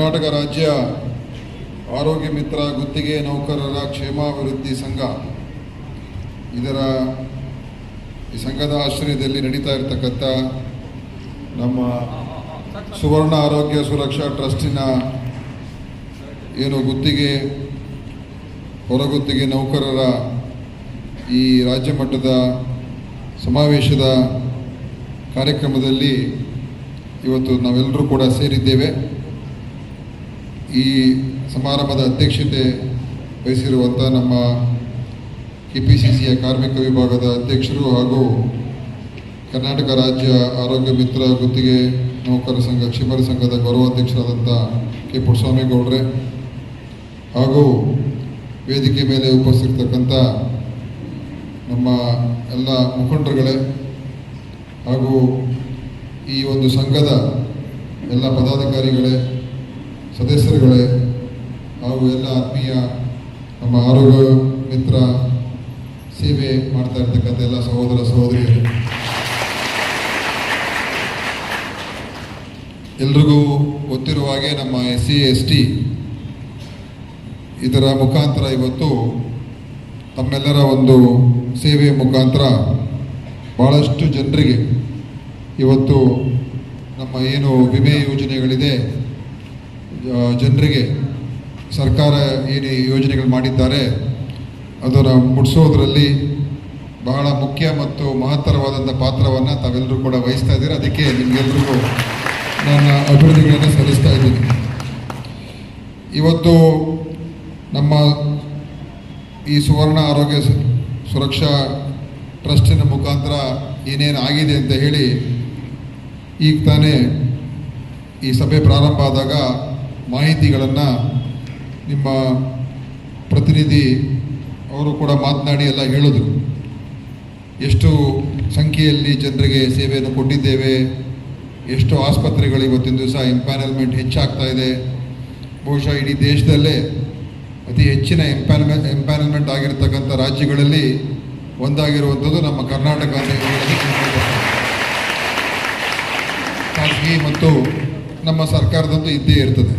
ಕರ್ನಾಟಕ ರಾಜ್ಯ ಆರೋಗ್ಯ ಮಿತ್ರ, ಗುತ್ತಿಗೆ ನೌಕರರ ಕ್ಷೇಮಾಭಿವೃದ್ಧಿ ಸಂಘ. ಇದರ ಈ ಸಂಘದ ಆಶ್ರಯದಲ್ಲಿ ನಡೀತಾ ಇರತಕ್ಕಂಥ ನಮ್ಮ ಸುವರ್ಣ ಆರೋಗ್ಯ ಸುರಕ್ಷಾ ಟ್ರಸ್ಟಿನ ಏನು ಗುತ್ತಿಗೆ, ಹೊರಗುತ್ತಿಗೆ ನೌಕರರ ಈ ರಾಜ್ಯ ಮಟ್ಟದ ಸಮಾವೇಶದ ಕಾರ್ಯಕ್ರಮದಲ್ಲಿ ಇವತ್ತು ನಾವೆಲ್ಲರೂ ಕೂಡ ಸೇರಿದ್ದೇವೆ. ಈ ಸಮಾರಂಭದ ಅಧ್ಯಕ್ಷತೆ ವಹಿಸಿರುವಂಥ ನಮ್ಮ ಕೆ ಪಿ ಸಿ ಸಿಯ ಕಾರ್ಮಿಕ ವಿಭಾಗದ ಅಧ್ಯಕ್ಷರು ಹಾಗೂ ಕರ್ನಾಟಕ ರಾಜ್ಯ ಆರೋಗ್ಯ ಮಿತ್ರ ಗುತ್ತಿಗೆ ನೌಕರ ಸಂಘ ಕ್ಷಿಮರ ಸಂಘದ ಗೌರವಾಧ್ಯಕ್ಷರಾದಂಥ ಕೆ. ಪುಟ್ಟಸ್ವಾಮಿ ಗೌಡ್ರೆ ಹಾಗೂ ವೇದಿಕೆ ಮೇಲೆ ಉಪಸ್ಥಿರ್ತಕ್ಕಂಥ ನಮ್ಮ ಎಲ್ಲ ಮುಖಂಡರುಗಳೇ ಹಾಗೂ ಈ ಒಂದು ಸಂಘದ ಎಲ್ಲ ಪದಾಧಿಕಾರಿಗಳೇ ಸದಸ್ಯರುಗಳೇ, ಹಾಗೂ ಎಲ್ಲ ಆತ್ಮೀಯ, ನಮ್ಮ ಆರೋಗ್ಯ ಮಿತ್ರ ಸೇವೆ ಮಾಡ್ತಾ ಇರ್ತಕ್ಕಂಥ ಎಲ್ಲ ಸಹೋದರ ಸಹೋದರಿಯರು. ಎಲ್ರಿಗೂ ಗೊತ್ತಿರುವ ಹಾಗೆ ನಮ್ಮ ಎಸ್ ಸಿ ಎಸ್ ಟಿ ಇದರ ಮುಖಾಂತರ ಇವತ್ತು ತಮ್ಮೆಲ್ಲರ ಒಂದು ಸೇವೆ ಮುಖಾಂತರ ಭಾಳಷ್ಟು ಜನರಿಗೆ ಇವತ್ತು ನಮ್ಮ ಏನು ವಿಮೆ ಯೋಜನೆಗಳಿದೆ ಜನರಿಗೆ ಸರ್ಕಾರ ಏನು ಯೋಜನೆಗಳು ಮಾಡಿದ್ದಾರೆ, ಅದನ್ನು ಮುಟ್ಟಿಸೋದ್ರಲ್ಲಿ ಬಹಳ ಮುಖ್ಯ ಮತ್ತು ಮಹತ್ತರವಾದಂಥ ಪಾತ್ರವನ್ನು ತಾವೆಲ್ಲರೂ ಕೂಡ ವಹಿಸ್ತಾ ಇದ್ದೀರಿ? ಅದಕ್ಕೆ ನಿಮಗೆಲ್ರಿಗೂ ನನ್ನ ಅಭಿವೃದ್ಧಿಗಳನ್ನು ಸಲ್ಲಿಸ್ತಾ ಇದ್ದೀನಿ. ಇವತ್ತು ನಮ್ಮ ಈ ಸುವರ್ಣ ಆರೋಗ್ಯ ಸುರಕ್ಷಾ ಟ್ರಸ್ಟಿನ ಮುಖಾಂತರ ಏನೇನು ಆಗಿದೆ ಅಂತ ಹೇಳಿ, ಈಗ ತಾನೇ ಈ ಸಭೆ ಪ್ರಾರಂಭ ಆದಾಗ ಮಾಹಿತಿಗಳನ್ನು ನಿಮ್ಮ ಪ್ರತಿನಿಧಿ ಅವರು ಕೂಡ ಮಾತನಾಡಿ ಎಲ್ಲ ಹೇಳಿದ್ರು. ಎಷ್ಟು ಸಂಖ್ಯೆಯಲ್ಲಿ ಜನರಿಗೆ ಸೇವೆಯನ್ನು ಕೊಟ್ಟಿದ್ದೇವೆ, ಎಷ್ಟು ಆಸ್ಪತ್ರೆಗಳು ಇವತ್ತಿನ ದಿವಸ ಎಂಪ್ಯಾನಲ್ಮೆಂಟ್ ಹೆಚ್ಚಾಗ್ತಾ ಇದೆ. ಬಹುಶಃ ಇಡೀ ದೇಶದಲ್ಲೇ ಅತಿ ಹೆಚ್ಚಿನ ಎಂಪ್ಯಾನಲ್ಮೆಂಟ್ ಎಂಪ್ಯಾನಲ್ಮೆಂಟ್ ಆಗಿರ್ತಕ್ಕಂಥ ರಾಜ್ಯಗಳಲ್ಲಿ ಒಂದಾಗಿರುವಂಥದ್ದು ನಮ್ಮ ಕರ್ನಾಟಕ ಅಂತ ಖಾಸಗಿ ಮತ್ತು ನಮ್ಮ ಸರ್ಕಾರದಂತೂ ಇದ್ದೇ ಇರ್ತದೆ.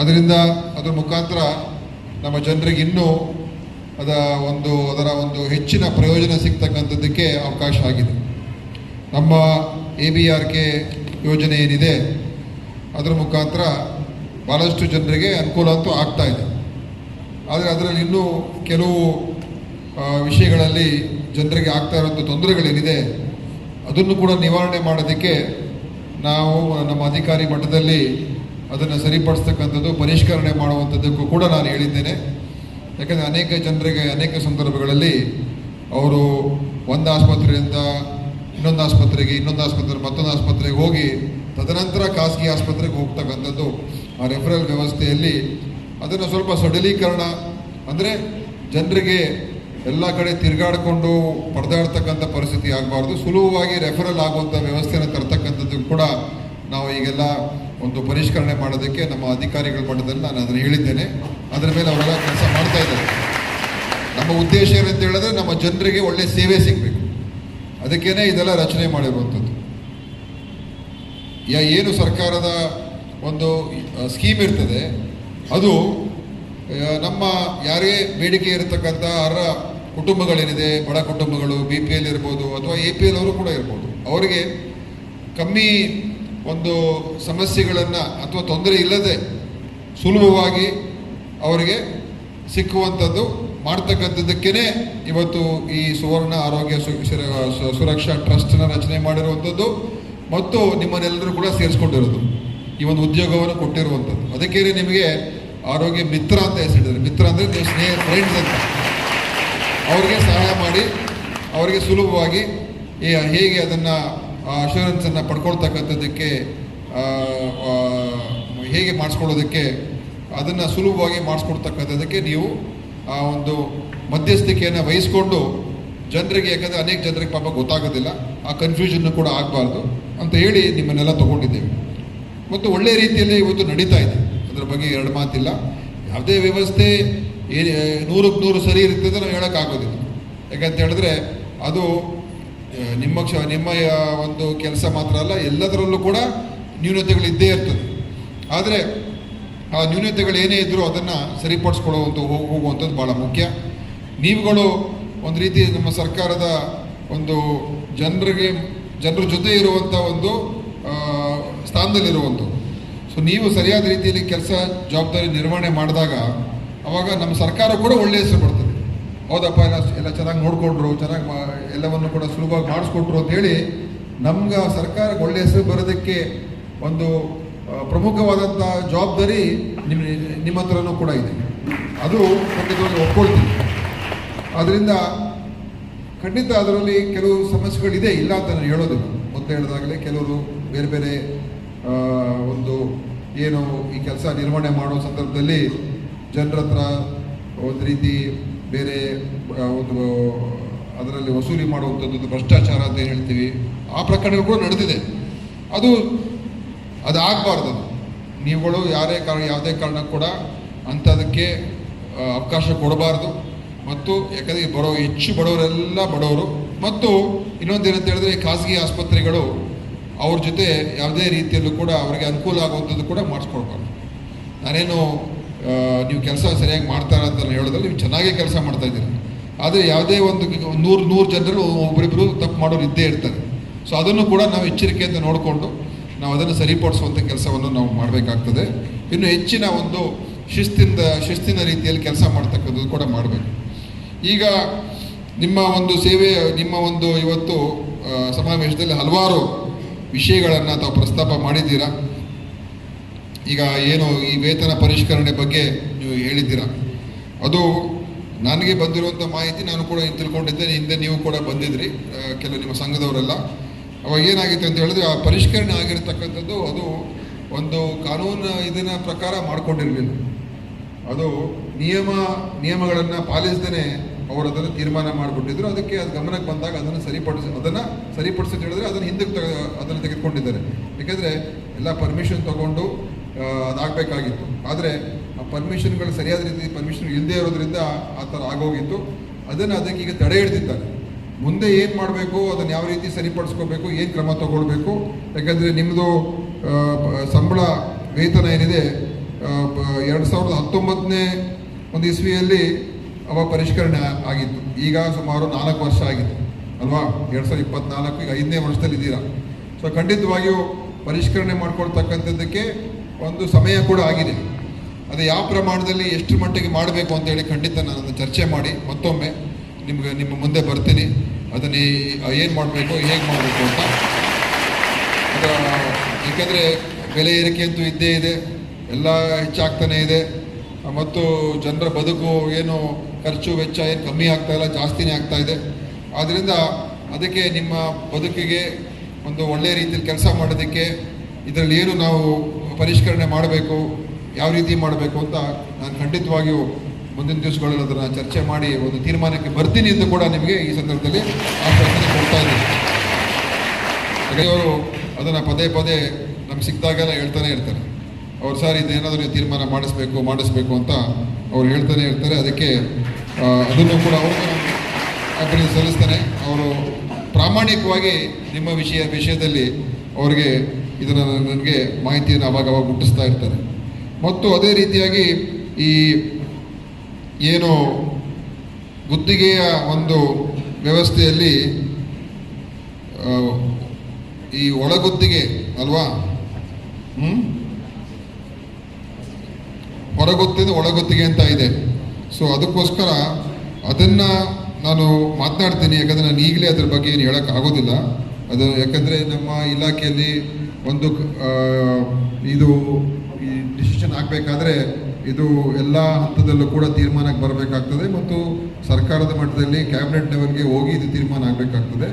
ಅದರಿಂದ ಅದರ ಮುಖಾಂತರ ನಮ್ಮ ಜನರಿಗೆ ಇನ್ನೂ ಅದ ಒಂದು, ಅದರ ಒಂದು ಹೆಚ್ಚಿನ ಪ್ರಯೋಜನ ಸಿಗ್ತಕ್ಕಂಥದ್ದಕ್ಕೆ ಅವಕಾಶ ಆಗಿದೆ. ನಮ್ಮ ಎ ಬಿ ಆರ್ ಕೆ ಯೋಜನೆ ಏನಿದೆ, ಅದರ ಮುಖಾಂತರ ಭಾಳಷ್ಟು ಜನರಿಗೆ ಅನುಕೂಲ ಅಂತೂ ಆಗ್ತಾ ಇದೆ. ಆದರೆ ಅದರಲ್ಲಿ ಇನ್ನೂ ಕೆಲವು ವಿಷಯಗಳಲ್ಲಿ ಜನರಿಗೆ ಆಗ್ತಾ ಇರುವಂಥ ತೊಂದರೆಗಳೇನಿದೆ, ಅದನ್ನು ಕೂಡ ನಿವಾರಣೆ ಮಾಡೋದಕ್ಕೆ ನಾವು ನಮ್ಮ ಅಧಿಕಾರಿ ಮಟ್ಟದಲ್ಲಿ ಅದನ್ನು ಸರಿಪಡಿಸ್ತಕ್ಕಂಥದ್ದು, ಪರಿಷ್ಕರಣೆ ಮಾಡುವಂಥದ್ದಕ್ಕೂ ಕೂಡ ನಾನು ಹೇಳಿದ್ದೇನೆ. ಯಾಕಂದರೆ ಅನೇಕ ಜನರಿಗೆ, ಅನೇಕ ಸಂದರ್ಭಗಳಲ್ಲಿ ಅವರು ಒಂದು ಆಸ್ಪತ್ರೆಯಿಂದ ಇನ್ನೊಂದು ಆಸ್ಪತ್ರೆಗೆ, ಇನ್ನೊಂದು ಆಸ್ಪತ್ರೆ ಮತ್ತೊಂದು ಆಸ್ಪತ್ರೆಗೆ ಹೋಗಿ ತದನಂತರ ಖಾಸಗಿ ಆಸ್ಪತ್ರೆಗೆ ಹೋಗ್ತಕ್ಕಂಥದ್ದು ಆ ರೆಫರಲ್ ವ್ಯವಸ್ಥೆಯಲ್ಲಿ ಅದನ್ನು ಸ್ವಲ್ಪ ಸಡಲೀಕರಣ, ಅಂದರೆ ಜನರಿಗೆ ಎಲ್ಲ ಕಡೆ ತಿರುಗಾಡಿಕೊಂಡು ಪಡೆದಾಡ್ತಕ್ಕಂಥ ಪರಿಸ್ಥಿತಿ ಆಗಬಾರ್ದು. ಸುಲಭವಾಗಿ ರೆಫರಲ್ ಆಗುವಂಥ ವ್ಯವಸ್ಥೆಯನ್ನು ತರ್ತಕ್ಕಂಥದ್ದು ಕೂಡ ನಾವು ಈಗೆಲ್ಲ ಒಂದು ಪರಿಷ್ಕರಣೆ ಮಾಡೋದಕ್ಕೆ ನಮ್ಮ ಅಧಿಕಾರಿಗಳ ಮಟ್ಟದಲ್ಲಿ ನಾನು ಅದನ್ನು ಹೇಳಿದ್ದೇನೆ. ಅದರ ಮೇಲೆ ಅವರೆಲ್ಲ ಕೆಲಸ ಮಾಡ್ತಾ ಇದ್ದಾರೆ. ನಮ್ಮ ಉದ್ದೇಶ ಏನಂತ ಹೇಳಿದ್ರೆ ನಮ್ಮ ಜನರಿಗೆ ಒಳ್ಳೆ ಸೇವೆ ಸಿಗಬೇಕು. ಅದಕ್ಕೇನೆ ಇದೆಲ್ಲ ರಚನೆ ಮಾಡಿರುವಂಥದ್ದು. ಯಾ ಏನು ಸರ್ಕಾರದ ಒಂದು ಸ್ಕೀಮ್ ಇರ್ತದೆ, ಅದು ನಮ್ಮ ಯಾರೇ ಬೇಡಿಕೆ ಇರತಕ್ಕಂಥ ಅರ್ಹ ಕುಟುಂಬಗಳೇನಿದೆ, ಬಡ ಕುಟುಂಬಗಳು ಬಿ ಪಿ ಎಲ್ ಇರ್ಬೋದು ಅಥವಾ ಎ ಪಿ ಎಲ್ ಅವರು ಕೂಡ ಇರ್ಬೋದು, ಅವರಿಗೆ ಕಮ್ಮಿ ಒಂದು ಸಮಸ್ಯೆಗಳನ್ನು ಅಥವಾ ತೊಂದರೆ ಇಲ್ಲದೆ ಸುಲಭವಾಗಿ ಅವರಿಗೆ ಸಿಕ್ಕುವಂಥದ್ದು ಮಾಡ್ತಕ್ಕಂಥದ್ದಕ್ಕೇ ಇವತ್ತು ಈ ಸುವರ್ಣ ಆರೋಗ್ಯ ಸುರಕ್ಷಾ ಟ್ರಸ್ಟ್ನ ರಚನೆ ಮಾಡಿರುವಂಥದ್ದು ಮತ್ತು ನಿಮ್ಮನ್ನೆಲ್ಲರೂ ಕೂಡ ಸೇರಿಸ್ಕೊಂಡಿರೋದು. ಈ ಒಂದು ಉದ್ಯೋಗವನ್ನು ಕೊಟ್ಟಿರುವಂಥದ್ದು. ಅದಕ್ಕೆ ನಿಮಗೆ ಆರೋಗ್ಯ ಮಿತ್ರ ಅಂತ ಹೆಸರಿದ್ದಾರೆ ಮಿತ್ರ ಅಂದರೆ ನೀವು ಸ್ನೇಹ ಫ್ರೆಂಡ್ಸ್ ಅಂತ. ಅವರಿಗೆ ಸಹಾಯ ಮಾಡಿ, ಅವರಿಗೆ ಸುಲಭವಾಗಿ ಹೇಗೆ ಅದನ್ನು ಪಡ್ಕೊಳ್ತಕ್ಕಂಥದ್ದಕ್ಕೆ ಆ, ಆ, ಹೇಗೆ ಮಾಡಿಸ್ಕೊಳ್ಳೋದಕ್ಕೆ ಅದನ್ನು ಸುಲಭವಾಗಿ ಮಾಡಿಸ್ಕೊಡ್ತಕ್ಕಂಥದ್ದಕ್ಕೆ ನೀವು ಆ ಒಂದು ಮಧ್ಯಸ್ಥಿಕೆಯನ್ನು ವಹಿಸ್ಕೊಂಡು ಜನರಿಗೆ ಯಾಕಂದರೆ ಅನೇಕ ಜನರಿಗೆ ಪಾಪ ಗೊತ್ತಾಗೋದಿಲ್ಲ ಆ ಕನ್ಫ್ಯೂಷನ್ನು ಕೂಡ ಆಗಬಾರ್ದು ಅಂತ ಹೇಳಿ ನಿಮ್ಮನ್ನೆಲ್ಲ ತೊಗೊಂಡಿದ್ದೇವೆ. ಮತ್ತು ಒಳ್ಳೆಯ ರೀತಿಯಲ್ಲಿ ಇವತ್ತು ನಡೀತಾ ಇದೆ. ಅದರ ಬಗ್ಗೆ ಎರಡು ಮಾತಿಲ್ಲ. ಯಾವುದೇ ವ್ಯವಸ್ಥೆ ನೂರಕ್ಕೆ ನೂರು ಸರಿ ಇರ್ತದೆ ನಾವು ಹೇಳೋಕ್ಕಾಗೋದಿಲ್ಲ. ಯಾಕಂತ ಹೇಳಿದ್ರೆ ಅದು ನಿಮ್ಮ ಕ್ಷ, ನಿಮ್ಮ ಒಂದು ಕೆಲಸ ಮಾತ್ರ ಅಲ್ಲ, ಎಲ್ಲದರಲ್ಲೂ ಕೂಡ ನ್ಯೂನತೆಗಳು ಇದ್ದೇ ಇರ್ತದೆ. ಆದರೆ, ಆ ನ್ಯೂನತೆಗಳು ಏನೇ ಇದ್ದರೂ ಅದನ್ನು ಸರಿಪಡಿಸ್ಕೊಳ್ಳುವಂಥ ಹೋಗ್- ಹೋಗುವಂಥದ್ದು ಭಾಳ ಮುಖ್ಯ. ನೀವುಗಳು ಒಂದು ರೀತಿ ನಮ್ಮ ಸರ್ಕಾರದ ಒಂದು ಜನರಿಗೆ, ಜನರ ಜೊತೆ ಇರುವಂಥ ಒಂದು ಸ್ಥಾನದಲ್ಲಿರುವಂಥದ್ದು ಸೊ ನೀವು ಸರಿಯಾದ ರೀತಿಯಲ್ಲಿ ಕೆಲಸ, ಜವಾಬ್ದಾರಿ ನಿರ್ವಹಣೆ ಮಾಡಿದಾಗ, ಅವಾಗ ನಮ್ಮ ಸರ್ಕಾರ ಕೂಡ ಒಳ್ಳೆಯ ಹೆಸರು ಬರ್ತದೆ. ಹೌದಪ್ಪ, ಎಲ್ಲ ಎಲ್ಲ ಚೆನ್ನಾಗಿ ನೋಡಿಕೊಂಡ್ರು, ಚೆನ್ನಾಗಿ ಮಾ, ಎಲ್ಲವನ್ನು ಕೂಡ ಸುಲಭವಾಗಿ ಮಾಡಿಸ್ಕೊಟ್ರು ಅಂತ ಹೇಳಿ ನಮ್ಗೆ ಸರ್ಕಾರಕ್ಕೆ ಒಳ್ಳೆಯ ಹೆಸರು ಬರೋದಕ್ಕೆ ಒಂದು ಪ್ರಮುಖವಾದಂಥ ಜವಾಬ್ದಾರಿ ನಿಮ್ಮ ನಿಮ್ಮ ಹತ್ರನೂ ಕೂಡ ಇದೆ. ಅದು ಖಂಡಿತವಾಗಿ ಒಪ್ಕೊಳ್ತೀನಿ. ಆದ್ದರಿಂದ ಖಂಡಿತ ಅದರಲ್ಲಿ ಕೆಲವು ಸಮಸ್ಯೆಗಳಿದೆ, ಇಲ್ಲ ಅಂತ ನಾನು ಹೇಳೋದಿಲ್ಲ. ಮೊದಲು ಹೇಳಿದಾಗಲೇ ಕೆಲವರು ಬೇರೆ ಬೇರೆ ಒಂದು ಏನು ಈ ಕೆಲಸ ನಿರ್ವಹಣೆ ಮಾಡೋ ಸಂದರ್ಭದಲ್ಲಿ ಜನರ ಹತ್ರ ಒಂದು ರೀತಿ ಬೇರೆ ಒಂದು, ಅದರಲ್ಲಿ ವಸೂಲಿ ಮಾಡುವಂಥದ್ದು ಭ್ರಷ್ಟಾಚಾರ ಅಂತ ಹೇಳ್ತೀವಿ. ಆ ಪ್ರಕರಣಗಳು ಕೂಡ ನಡೆದಿದೆ. ಅದು ಅದು ಆಗಬಾರ್ದು. ನೀವುಗಳು ಯಾರೇ ಕಾರಣ, ಯಾವುದೇ ಕಾರಣಕ್ಕೂ ಕೂಡ ಅಂಥದಕ್ಕೆ ಅವಕಾಶ ಕೊಡಬಾರ್ದು. ಮತ್ತು ಯಾಕಂದರೆ ಬರೋ, ಹೆಚ್ಚು ಬಡವರೆಲ್ಲ ಬಡವರು. ಮತ್ತು ಇನ್ನೊಂದೇನಂತ ಹೇಳಿದ್ರೆ ಖಾಸಗಿ ಆಸ್ಪತ್ರೆಗಳು ಅವ್ರ ಜೊತೆ ಯಾವುದೇ ರೀತಿಯಲ್ಲೂ ಕೂಡ ಅವರಿಗೆ ಅನುಕೂಲ ಆಗುವಂಥದ್ದು ಕೂಡ ಮಾಡಿಸ್ಕೊಡ್ಬಾರ್ದು ನಾನೇನು ನೀವು ಕೆಲಸ ಸರಿಯಾಗಿ ಮಾಡ್ತಾರ ಅಂತ ಹೇಳೋದ್ರಲ್ಲಿ ನೀವು ಚೆನ್ನಾಗೇ ಕೆಲಸ ಮಾಡ್ತಾ ಇದ್ದೀರಿ. ಆದರೆ ಯಾವುದೇ ಒಂದು ನೂರು ನೂರು ಜನರು ಒಬ್ಬರಿಬ್ಬರು ತಪ್ಪು ಮಾಡೋರು ಇದ್ದೇ ಇರ್ತಾರೆ. ಸೊ ಅದನ್ನು ಕೂಡ ನಾವು ಎಚ್ಚರಿಕೆಯಿಂದ ನೋಡಿಕೊಂಡು ನಾವು ಅದನ್ನು ಸರಿಪಡಿಸುವಂಥ ಕೆಲಸವನ್ನು ನಾವು ಮಾಡಬೇಕಾಗ್ತದೆ. ಇನ್ನು ಹೆಚ್ಚಿನ ಒಂದು ಶಿಸ್ತಿಂದ, ಶಿಸ್ತಿನ ರೀತಿಯಲ್ಲಿ ಕೆಲಸ ಮಾಡ್ತಕ್ಕಂಥದ್ದು ಕೂಡ ಮಾಡಬೇಕು. ಈಗ ನಿಮ್ಮ ಒಂದು ಸೇವೆ, ನಿಮ್ಮ ಒಂದು ಇವತ್ತು ಸಮಾವೇಶದಲ್ಲಿ ಹಲವಾರು ವಿಷಯಗಳನ್ನು ತಾವು ಪ್ರಸ್ತಾಪ ಮಾಡಿದ್ದೀರಾ? ಈಗ ಏನು ಈ ವೇತನ ಪರಿಷ್ಕರಣೆ ಬಗ್ಗೆ ನೀವು ಹೇಳಿದ್ದೀರಾ? ಅದು ನನಗೆ ಬಂದಿರುವಂಥ ಮಾಹಿತಿ ನಾನು ಕೂಡ ತಿಳ್ಕೊಂಡಿದ್ದೇನೆ, ಹಿಂದೆ ನೀವು ಕೂಡ ಬಂದಿದ್ರಿ ಕೆಲವು ನಿಮ್ಮ ಸಂಘದವರೆಲ್ಲ. ಅವಾಗ ಏನಾಗಿತ್ತು ಅಂತ ಹೇಳಿದ್ರೆ, ಆ ಪರಿಷ್ಕರಣೆ ಆಗಿರ್ತಕ್ಕಂಥದ್ದು ಅದು ಒಂದು ಕಾನೂನು ಇದನ್ನ ಪ್ರಕಾರ ಮಾಡ್ಕೊಂಡಿರಲಿಲ್ಲ. ಅದು ನಿಯಮ, ನಿಯಮಗಳನ್ನು ಪಾಲಿಸದೇ ಅವರು ಅದನ್ನು ತೀರ್ಮಾನ ಮಾಡಿಬಿಟ್ಟಿದ್ರು. ಅದಕ್ಕೆ ಅದು ಗಮನಕ್ಕೆ ಬಂದಾಗ ಅದನ್ನು ಸರಿಪಡಿಸಿ ಅದನ್ನು ಸರಿಪಡಿಸಿ ಹೇಳಿದ್ರೆ ಅದನ್ನು ಹಿಂದಕ್ಕೆ ಅದನ್ನು ತೆಗೆದುಕೊಂಡಿದ್ದಾರೆ. ಯಾಕೆಂದರೆ ಎಲ್ಲ ಪರ್ಮಿಷನ್ ತಗೊಂಡು ಅದಾಗಬೇಕಾಗಿತ್ತು. ಆದರೆ ಆ ಪರ್ಮಿಷನ್ಗಳು ಸರಿಯಾದ ರೀತಿ ಪರ್ಮಿಷನ್ ಇಲ್ಲದೆ ಇರೋದ್ರಿಂದ ಆ ಥರ ಆಗೋಗಿತ್ತು. ಅದನ್ನು ಅದಕ್ಕೆ ಈಗ ತಡೆ ಹಿಡ್ದಿದ್ದಾರೆ. ಮುಂದೆ ಏನು ಮಾಡಬೇಕು, ಅದನ್ನು ಯಾವ ರೀತಿ ಸರಿಪಡಿಸ್ಕೋಬೇಕು, ಏನು ಕ್ರಮ ತಗೊಳ್ಬೇಕು, ಯಾಕಂದರೆ ನಿಮ್ಮದು ಸಂಬಳ, ವೇತನ ಏನಿದೆ ಎರಡು ಸಾವಿರದ ಹತ್ತೊಂಬತ್ತನೇ ಒಂದು ಇಸ್ವಿಯಲ್ಲಿ ಅವ ಪರಿಷ್ಕರಣೆ ಆಗಿತ್ತು. ಈಗ ಸುಮಾರು ನಾಲ್ಕು ವರ್ಷ ಆಗಿದೆ. ಅಲ್ವಾ? ಎರಡು ಸಾವಿರದ ಇಪ್ಪತ್ನಾಲ್ಕು, ಈಗ ಐದನೇ ವರ್ಷದಲ್ಲಿ ಇದ್ದೀರಾ. ಸೊ ಖಂಡಿತವಾಗಿಯೂ ಪರಿಷ್ಕರಣೆ ಮಾಡ್ಕೊಳ್ತಕ್ಕಂಥದ್ದಕ್ಕೆ ಒಂದು ಸಮಯ ಕೂಡ ಆಗಿದೆ. ಅದು ಯಾವ ಪ್ರಮಾಣದಲ್ಲಿ ಎಷ್ಟು ಮಟ್ಟಿಗೆ ಮಾಡಬೇಕು ಅಂತೇಳಿ ಖಂಡಿತ ನಾನು ಚರ್ಚೆ ಮಾಡಿ. ಮತ್ತೊಮ್ಮೆ ನಿಮ್ಗೆ ನಿಮ್ಮ ಮುಂದೆ ಬರ್ತೀನಿ. ಅದನ್ನು ಏನು ಮಾಡಬೇಕು, ಹೇಗೆ ಮಾಡಬೇಕು ಅಂತ. ಅದು ಏಕೆಂದರೆ ಬೆಲೆ ಏರಿಕೆ ಅಂತೂ ಇದ್ದೇ ಇದೆ. ಎಲ್ಲ ಹೆಚ್ಚಾಗ್ತಾನೆ ಇದೆ. ಮತ್ತು ಜನರ ಬದುಕು ಏನು ಖರ್ಚು ವೆಚ್ಚ ಏನು ಕಮ್ಮಿ ಆಗ್ತಾ ಇಲ್ಲ, ಜಾಸ್ತಿನೇ ಆಗ್ತಾ ಇದೆ. ಆದ್ದರಿಂದ ಅದಕ್ಕೆ ನಿಮ್ಮ ಬದುಕಿಗೆ ಒಂದು ಒಳ್ಳೆಯ ರೀತಿಯಲ್ಲಿ ಕೆಲಸ ಮಾಡೋದಕ್ಕೆ ಇದರಲ್ಲಿ ಏನು ನಾವು ಪರಿಷ್ಕರಣೆ ಮಾಡಬೇಕು, ಯಾವ ರೀತಿ ಮಾಡಬೇಕು ಅಂತ ನಾನು ಖಂಡಿತವಾಗಿಯೂ ಮುಂದಿನ ದಿವಸಗಳಲ್ಲಿ ಅದನ್ನು ಚರ್ಚೆ ಮಾಡಿ ಒಂದು ತೀರ್ಮಾನಕ್ಕೆ ಬರ್ತೀನಿ ಎಂದು ಕೂಡ ನಿಮಗೆ ಈ ಸಂದರ್ಭದಲ್ಲಿ ಆಶ್ವಾಸನೆ ಕೊಡ್ತಾ ಇದ್ದೀನಿ. ಅವರು ಅದನ್ನು ಪದೇ ಪದೇ ನಮ್ಗೆ ಸಿಕ್ಕಿದಾಗೆಲ್ಲ ಹೇಳ್ತಾನೆ ಇರ್ತಾರೆ. ಅವ್ರು ಸರ್ ಇದೇನಾದರೂ ತೀರ್ಮಾನ ಮಾಡಿಸ್ಬೇಕು ಮಾಡಿಸ್ಬೇಕು ಅಂತ ಅವ್ರು ಹೇಳ್ತಾನೆ ಇರ್ತಾರೆ. ಅದಕ್ಕೆ ಅದನ್ನು ಕೂಡ ಅವರು ಅಭಿನಂದನೆ ಸಲ್ಲಿಸ್ತೇನೆ. ಅವರು ಪ್ರಾಮಾಣಿಕವಾಗಿ ನಿಮ್ಮ ವಿಷಯ, ವಿಷಯದಲ್ಲಿ ಅವರಿಗೆ ಇದನ್ನು ನನಗೆ ಮಾಹಿತಿಯನ್ನು ಅವಾಗವಾಗ ಅವಾಗ ಮುಟ್ಟಿಸ್ತಾ ಇರ್ತಾರೆ. ಮತ್ತು ಅದೇ ರೀತಿಯಾಗಿ ಈ ಏನು ಗುತ್ತಿಗೆಯ ಒಂದು ವ್ಯವಸ್ಥೆಯಲ್ಲಿ ಈ ಒಳಗುತ್ತಿಗೆ ಅಲ್ವಾ? ಹೊರಗುತ್ತಿಗೆ ಒಳಗುತ್ತಿಗೆ ಅಂತ ಇದೆ. ಸೊ ಅದಕ್ಕೋಸ್ಕರ ಅದನ್ನ ನಾನು ಮಾತನಾಡ್ತೀನಿ, ಯಾಕಂದ್ರೆ ನಾನು ಈಗಲೇ ಅದ್ರ ಬಗ್ಗೆ ಏನು ಹೇಳೋಕ್ಕಾಗೋದಿಲ್ಲ ಅದು ಯಾಕಂದ್ರೆ ನಮ್ಮ ಇಲಾಖೆಯಲ್ಲಿ ಒಂದು ಇದು ಈ ಡಿಸಿಷನ್ ಆಗಬೇಕಾದ್ರೆ ಇದು ಎಲ್ಲ ಹಂತದಲ್ಲೂ ಕೂಡ ತೀರ್ಮಾನಕ್ಕೆ ಬರಬೇಕಾಗ್ತದೆ ಮತ್ತು ಸರ್ಕಾರದ ಮಟ್ಟದಲ್ಲಿ ಕ್ಯಾಬಿನೆಟ್ ಲೆವೆಲ್ಗೆ ಹೋಗಿ ಇದು ತೀರ್ಮಾನ ಆಗಬೇಕಾಗ್ತದೆ.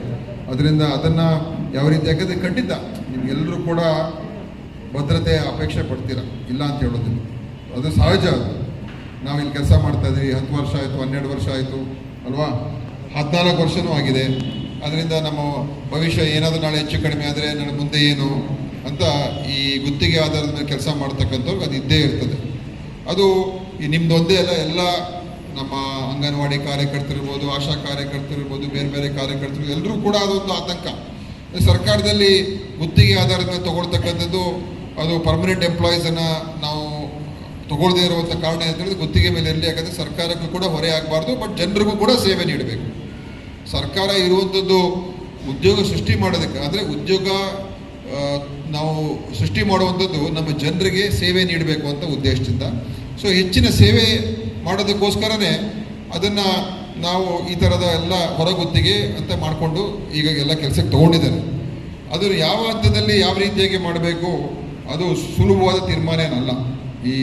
ಅದರಿಂದ ಅದನ್ನು ಯಾವ ರೀತಿ, ಯಾಕಂದರೆ ಖಂಡಿತ ನಿಮಗೆಲ್ಲರೂ ಕೂಡ ಭದ್ರತೆ ಅಪೇಕ್ಷೆ ಪಡ್ತೀರಾ? ಇಲ್ಲ ಅಂತ ಹೇಳೋದಿಲ್ಲ ಅದು ಸಹಜ ಅದು. ನಾವು ಇಲ್ಲಿ ಕೆಲಸ ಮಾಡ್ತಾ ಇದ್ದೀವಿ ಹತ್ತು ವರ್ಷ ಆಯಿತು, ಹನ್ನೆರಡು ವರ್ಷ ಆಯಿತು, ಅಲ್ವಾ? ಹದಿನಾಲ್ಕು ವರ್ಷವೂ ಆಗಿದೆ. ಅದರಿಂದ ನಮ್ಮ ಭವಿಷ್ಯ ಏನಾದರೂ ನಾಳೆ ಹೆಚ್ಚು ಕಡಿಮೆ ಆದರೆ ನನ್ನ ಮುಂದೆ ಏನು ಅಂತ ಈ ಗುತ್ತಿಗೆ ಆಧಾರದ ಮೇಲೆ ಕೆಲಸ ಮಾಡ್ತಕ್ಕಂಥವ್ರಿಗೆ ಅದು ಇದ್ದೇ ಇರ್ತದೆ. ಅದು ಈ ನಿಮ್ಮದೊಂದೇ ಅಲ್ಲ, ಎಲ್ಲ ನಮ್ಮ ಅಂಗನವಾಡಿ ಕಾರ್ಯಕರ್ತರಿರ್ಬೋದು, ಆಶಾ ಕಾರ್ಯಕರ್ತರಿರ್ಬೋದು, ಬೇರೆ ಬೇರೆ ಕಾರ್ಯಕರ್ತರು, ಎಲ್ಲರೂ ಕೂಡ ಅದೊಂದು ಆತಂಕ. ಸರ್ಕಾರದಲ್ಲಿ ಗುತ್ತಿಗೆ ಆಧಾರದ ಮೇಲೆ ತಗೊಳ್ತಕ್ಕಂಥದ್ದು ಅದು ಪರ್ಮನೆಂಟ್ ಎಂಪ್ಲಾಯೀಸನ್ನು ನಾವು ತಗೊಳ್ಳದೇ ಇರುವಂಥ ಕಾರಣ ಅಂತ ಹೇಳಿದ್ರೆ ಗುತ್ತಿಗೆ ಮೇಲೆ ಇರಲಿ, ಯಾಕಂದರೆ ಸರ್ಕಾರಕ್ಕೂ ಕೂಡ ಹೊರೆ ಆಗಬಾರ್ದು ಬಟ್ ಜನರಿಗೂ ಕೂಡ ಸೇವೆ ನೀಡಬೇಕು. ಸರ್ಕಾರ ಇರುವಂಥದ್ದು ಉದ್ಯೋಗ ಸೃಷ್ಟಿ ಮಾಡೋದಕ್ಕೆ, ಅಂದರೆ ಉದ್ಯೋಗ ನಾವು ಸೃಷ್ಟಿ ಮಾಡುವಂಥದ್ದು ನಮ್ಮ ಜನರಿಗೆ ಸೇವೆ ನೀಡಬೇಕು ಅಂತ ಉದ್ದೇಶದಿಂದ. ಸೊ ಹೆಚ್ಚಿನ ಸೇವೆ ಮಾಡೋದಕ್ಕೋಸ್ಕರನೇ ಅದನ್ನು ನಾವು ಈ ಥರದ ಎಲ್ಲ ಹೊರಗುತ್ತಿಗೆ ಅಂತ ಮಾಡಿಕೊಂಡು ಈಗ ಎಲ್ಲ ಕೆಲಸಕ್ಕೆ ತೊಗೊಂಡಿದ್ದಾರೆ. ಅದು ಯಾವ ಹಂತದಲ್ಲಿ ಯಾವ ರೀತಿಯಾಗಿ ಮಾಡಬೇಕು, ಅದು ಸುಲಭವಾದ ತೀರ್ಮಾನ ಏನಲ್ಲ ಈ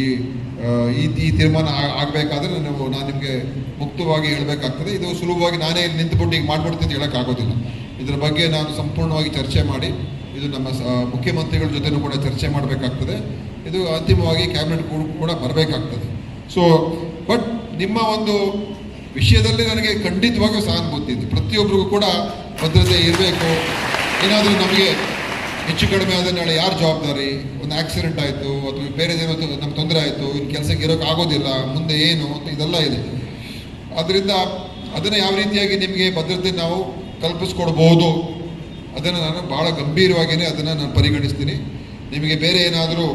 ಈ ಈ ತೀರ್ಮಾನ ಆಗಬೇಕಾದ್ರೆ ನಾವು ನಾನು ನಿಮಗೆ ಮುಕ್ತವಾಗಿ ಹೇಳಬೇಕಾಗ್ತದೆ. ಇದು ಸುಲಭವಾಗಿ ನಾನೇ ನಿಂತುಬಿಟ್ಟು ಈಗ ಮಾಡ್ಬಿಡ್ತೀನಿ ಹೇಳೋಕ್ಕಾಗೋದಿಲ್ಲ. ಇದರ ಬಗ್ಗೆ ನಾನು ಸಂಪೂರ್ಣವಾಗಿ ಚರ್ಚೆ ಮಾಡಿ, ಇದು ನಮ್ಮ ಮುಖ್ಯಮಂತ್ರಿಗಳ ಜೊತೆನೂ ಕೂಡ ಚರ್ಚೆ ಮಾಡಬೇಕಾಗ್ತದೆ. ಇದು ಅಂತಿಮವಾಗಿ ಕ್ಯಾಬಿನೆಟ್ ಕೂಡ ಬರಬೇಕಾಗ್ತದೆ. ಸೊ ಬಟ್ ನಿಮ್ಮ ಒಂದು ವಿಷಯದಲ್ಲಿ ನನಗೆ ಖಂಡಿತವಾಗಿಯೂ ಸಹಾನುಭೂತಿ ಇದೆ. ಪ್ರತಿಯೊಬ್ಬರಿಗೂ ಕೂಡ ಭದ್ರತೆ ಇರಬೇಕು. ಏನಾದರೂ ನಮಗೆ ಹೆಚ್ಚು ಕಡಿಮೆ ಆದರೆ ನಾಳೆ ಯಾರು ಜವಾಬ್ದಾರಿ? ಒಂದು ಆಕ್ಸಿಡೆಂಟ್ ಆಯಿತು, ಅಥವಾ ಬೇರೆದೇನೋ ನಮ್ಗೆ ತೊಂದರೆ ಆಯಿತು ಇನ್ನು ಕೆಲಸಕ್ಕೆ ಇರೋಕೆ ಆಗೋದಿಲ್ಲ, ಮುಂದೆ ಏನು ಅಂತ ಇದೆಲ್ಲ ಇದೆ. ಅದರಿಂದ ಅದನ್ನು ಯಾವ ರೀತಿಯಾಗಿ ನಿಮಗೆ ಭದ್ರತೆ ನಾವು ಕಲ್ಪಿಸ್ಕೊಡ್ಬೋದು? ಅದನ್ನು ನಾನು ಭಾಳ ಗಂಭೀರವಾಗಿಯೇ ಅದನ್ನು ನಾನು ಪರಿಗಣಿಸ್ತೀನಿ. ನಿಮಗೆ ಬೇರೆ ಏನಾದರೂ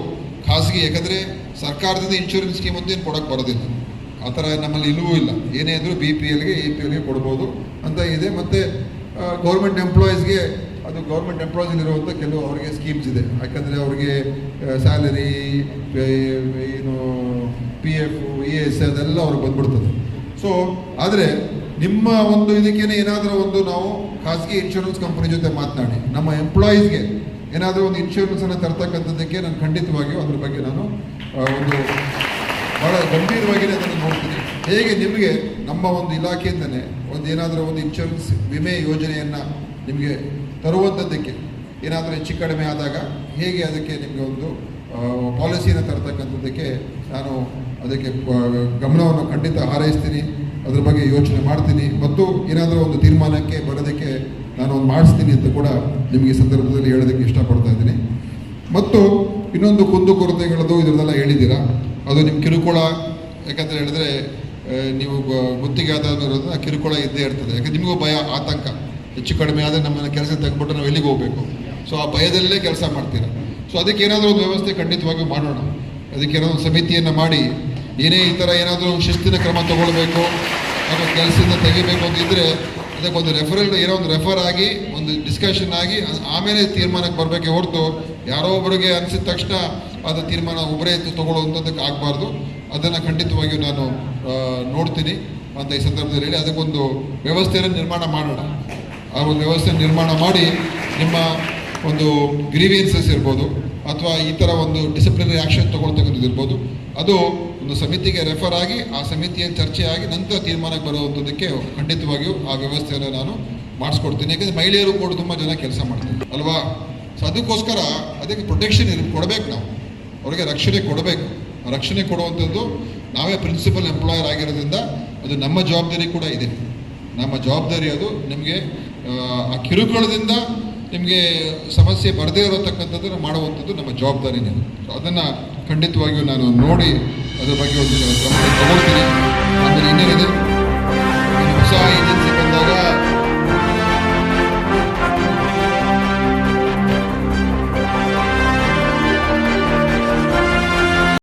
ಖಾಸಗಿ, ಯಾಕಂದರೆ ಸರ್ಕಾರದಿಂದ ಇನ್ಶೂರೆನ್ಸ್ ಸ್ಕೀಮ್ ಅಂತ ಏನು ಕೊಡೋಕ್ಕೆ ಬರೋದಿಲ್ಲ. ಆ ಥರ ನಮ್ಮಲ್ಲಿ ಇಲ್ಲವೂ ಇಲ್ಲ. ಏನೇ ಆದರೂ ಬಿ ಪಿ ಎಲ್ಗೆ ಎ ಪಿ ಎಲ್ಗೆ ಕೊಡ್ಬೋದು ಅಂತ ಇದೆ. ಮತ್ತು ಗೌರ್ಮೆಂಟ್ ಎಂಪ್ಲಾಯೀಸ್ಗೆ ಅದು ಗೌರ್ಮೆಂಟ್ ಎಂಪ್ಲಾಯೀಸ್ಲಿರುವಂಥ ಕೆಲವು ಅವರಿಗೆ ಸ್ಕೀಮ್ಸ್ ಇದೆ. ಯಾಕಂದರೆ ಅವ್ರಿಗೆ ಸ್ಯಾಲರಿ ಏನು ಪಿ ಎಫ್ ಇ ಎಸ್ ಅದೆಲ್ಲ ಅವ್ರಿಗೆ ಬಂದ್ಬಿಡ್ತದೆ. ಸೊ ಆದರೆ ನಿಮ್ಮ ಒಂದು ಇದಕ್ಕೇನೆ ಏನಾದರೂ ಒಂದು ನಾವು ಖಾಸಗಿ ಇನ್ಶೂರೆನ್ಸ್ ಕಂಪನಿ ಜೊತೆ ಮಾತನಾಡಿ. ನಮ್ಮ ಎಂಪ್ಲಾಯೀಸ್ಗೆ ಏನಾದರೂ ಒಂದು ಇನ್ಶೂರೆನ್ಸನ್ನು ತರ್ತಕ್ಕಂಥದ್ದಕ್ಕೆ ನಾನು ಖಂಡಿತವಾಗಿಯೂ ಅದ್ರ ಬಗ್ಗೆ ನಾನು ಒಂದು ಭಾಳ ಗಂಭೀರವಾಗಿಯೇ ಅದನ್ನು ನೋಡ್ತೀನಿ. ಹೇಗೆ ನಿಮಗೆ ನಮ್ಮ ಒಂದು ಇಲಾಖೆಯಿಂದನೇ ಒಂದು ಏನಾದರೂ ಒಂದು ಇನ್ಶೂರೆನ್ಸ್ ವಿಮೆ ಯೋಜನೆಯನ್ನು ನಿಮಗೆ ತರುವಂಥದ್ದಕ್ಕೆ ಏನಾದರೂ ಹೆಚ್ಚು ಕಡಿಮೆ ಆದಾಗ ಹೇಗೆ ಅದಕ್ಕೆ ನಿಮಗೆ ಒಂದು ಪಾಲಿಸಿಯನ್ನು ತರತಕ್ಕಂಥದ್ದಕ್ಕೆ ನಾನು ಅದಕ್ಕೆ ಗಮನವನ್ನು ಖಂಡಿತ ಹಾರೈಸ್ತೀನಿ, ಅದ್ರ ಬಗ್ಗೆ ಯೋಚನೆ ಮಾಡ್ತೀನಿ. ಮತ್ತು ಏನಾದರೂ ಒಂದು ತೀರ್ಮಾನಕ್ಕೆ ಬರೋದಕ್ಕೆ ನಾನು ಒಂದು ಮಾಡಿಸ್ತೀನಿ ಅಂತ ಕೂಡ ನಿಮಗೆ ಸಂದರ್ಭದಲ್ಲಿ ಹೇಳೋದಕ್ಕೆ ಇಷ್ಟಪಡ್ತಾ ಇದ್ದೀನಿ. ಮತ್ತು ಇನ್ನೊಂದು ಕುಂದು ಕೊರತೆಗಳದ್ದು ಇದರದೆಲ್ಲ ಹೇಳಿದ್ದೀರಾ? ಅದು ನಿಮ್ಮ ಕಿರುಕುಳ ಯಾಕಂತ ಹೇಳಿದ್ರೆ ನೀವು ಗುತ್ತಿಗೆ ಆದ ಕಿರುಕುಳ ಇದ್ದೇ ಇರ್ತದೆ. ಯಾಕಂದ್ರೆ ನಿಮಗೂ ಭಯ, ಆತಂಕ. ಹೆಚ್ಚು ಕಡಿಮೆ ಆದರೆ ನಮ್ಮನ್ನು ಕೆಲಸ ತೆಗೆದ್ಬಿಟ್ಟು ನಾವು ಎಲ್ಲಿಗೆ ಹೋಗಬೇಕು? ಸೊ ಆ ಭಯದಲ್ಲೇ ಕೆಲಸ ಮಾಡ್ತೀರಾ? ಸೊ ಅದಕ್ಕೆ ಏನಾದರೂ ಒಂದು ವ್ಯವಸ್ಥೆ ಖಂಡಿತವಾಗಿಯೂ ಮಾಡೋಣ. ಅದಕ್ಕೆ ಏನಾದರೂ ಒಂದು ಸಮಿತಿಯನ್ನು ಮಾಡಿ. ಏನೇ ಈ ಥರ ಏನಾದರೂ ಶಿಸ್ತಿನ ಕ್ರಮ ತಗೊಳ್ಬೇಕು, ಅಥವಾ ಕೆಲಸದಿಂದ ತೆಗಿಬೇಕು ಅಂತ ಇದ್ದರೆ ಅದಕ್ಕೊಂದು ರೆಫರಲ್ ಏನೋ ಒಂದು ರೆಫರ್ ಆಗಿ, ಒಂದು ಡಿಸ್ಕಷನ್ ಆಗಿ ಆಮೇಲೆ ತೀರ್ಮಾನಕ್ಕೆ ಬರಬೇಕೆ ಹೊರತು ಯಾರೋ ಒಬ್ಬರಿಗೆ ಅನಿಸಿದ ತಕ್ಷಣ ಅದು ತೀರ್ಮಾನ ಒಬ್ಬರೇ ತೊಗೊಳ್ಳುವಂಥದ್ದಕ್ಕೆ ಆಗಬಾರ್ದು. ಅದನ್ನು ಖಂಡಿತವಾಗಿಯೂ ನಾನು ನೋಡ್ತೀನಿ. ಅಂತ ಈ ಸಂದರ್ಭದಲ್ಲಿ ಹೇಳಿ, ಅದಕ್ಕೊಂದು ವ್ಯವಸ್ಥೆಯನ್ನು ನಿರ್ಮಾಣ ಮಾಡೋಣ. ಆ ಒಂದು ವ್ಯವಸ್ಥೆ ನಿರ್ಮಾಣ ಮಾಡಿ ನಿಮ್ಮ ಒಂದು ಗ್ರೀವಿಯನ್ಸಸ್ ಇರ್ಬೋದು ಅಥವಾ ಈ ಥರ ಒಂದು ಡಿಸಿಪ್ಲಿನರಿ ಆ್ಯಕ್ಷನ್ ತೊಗೊಳ್ತಕ್ಕಂಥದ್ದು ಇರ್ಬೋದು. ಅದು ಒಂದು ಸಮಿತಿಗೆ ರೆಫರ್ ಆಗಿ ಆ ಸಮಿತಿಯಲ್ಲಿ ಚರ್ಚೆ ಆಗಿ ನಂತರ ತೀರ್ಮಾನಕ್ಕೆ ಬರುವಂಥದ್ದಕ್ಕೆ ಖಂಡಿತವಾಗಿಯೂ ಆ ವ್ಯವಸ್ಥೆಯನ್ನು ನಾನು ಮಾಡಿಸ್ಕೊಡ್ತೀನಿ. ಯಾಕಂದರೆ ಮಹಿಳೆಯರು ಕೂಡ ತುಂಬ ಜನ ಕೆಲಸ ಮಾಡ್ತಾರೆ. ಅಲ್ವಾ? ಸೊ ಅದಕ್ಕೋಸ್ಕರ ಅದಕ್ಕೆ ಪ್ರೊಟೆಕ್ಷನ್ ಇರ್, ಕೊಡಬೇಕು ನಾವು. ಅವರಿಗೆ ರಕ್ಷಣೆ ಕೊಡಬೇಕು. ರಕ್ಷಣೆ ಕೊಡುವಂಥದ್ದು ನಾವೇ ಪ್ರಿನ್ಸಿಪಲ್ ಎಂಪ್ಲಾಯರ್ ಆಗಿರೋದ್ರಿಂದ ಅದು ನಮ್ಮ ಜವಾಬ್ದಾರಿ ಕೂಡ ಇದೆ. ನಮ್ಮ ಜವಾಬ್ದಾರಿ ಅದು. ನಿಮಗೆ ಆ ಕಿರುಕುಳದಿಂದ ನಿಮಗೆ ಸಮಸ್ಯೆ ಬರದೇ ಇರತಕ್ಕಂಥದ್ದನ್ನು ಮಾಡುವಂಥದ್ದು ನಮ್ಮ ಜವಾಬ್ದಾರಿನೇ. ಸೊ ಅದನ್ನು ಖಂಡಿತವಾಗಿಯೂ ನಾನು ನೋಡಿ ಅದರ ಬಗ್ಗೆ ಒಂದು ಕ್ರಮ ತಗೊಳ್ತೀನಿ. ಆಮೇಲೆ ಇನ್ನೇನಿದೆ? ಇನ್ನು ಹೊಸ ಏಜೆನ್ಸಿ